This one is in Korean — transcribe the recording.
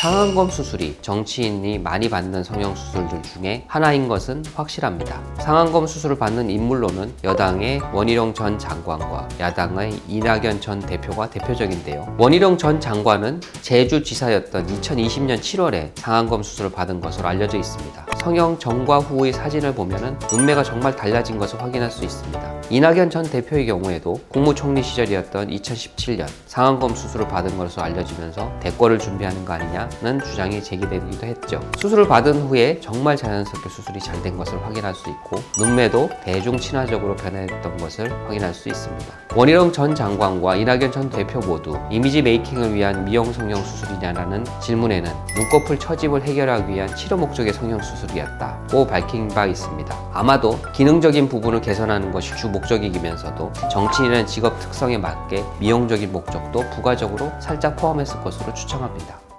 상안검 수술이 정치인이 많이 받는 성형 수술들 중에 하나인 것은 확실합니다. 상안검 수술을 받는 인물로는 여당의 원희룡 전 장관과 야당의 이낙연 전 대표가 대표적인데요. 원희룡 전 장관은 제주지사였던 2020년 7월에 상안검 수술을 받은 것으로 알려져 있습니다. 성형 전과 후의 사진을 보면 눈매가 정말 달라진 것을 확인할 수 있습니다. 이낙연 전 대표의 경우에도 국무총리 시절이었던 2017년 상안검 수술을 받은 것으로 알려지면서 대권을 준비하는 거 아니냐 는 주장이 제기되기도 했죠. 수술을 받은 후에 정말 자연스럽게 수술이 잘 된 것을 확인할 수 있고 눈매도 대중 친화적으로 변했던 것을 확인할 수 있습니다. 원희룡 전 장관과 이낙연 전 대표 모두 이미지 메이킹을 위한 미용 성형 수술이냐라는 질문에는 눈꺼풀 처짐을 해결하기 위한 치료 목적의 성형 수술이었다고 밝힌 바 있습니다. 아마도 기능적인 부분을 개선하는 것이 주 목적이면서도 정치인의 직업 특성에 맞게 미용적인 목적도 부가적으로 살짝 포함했을 것으로 추정합니다.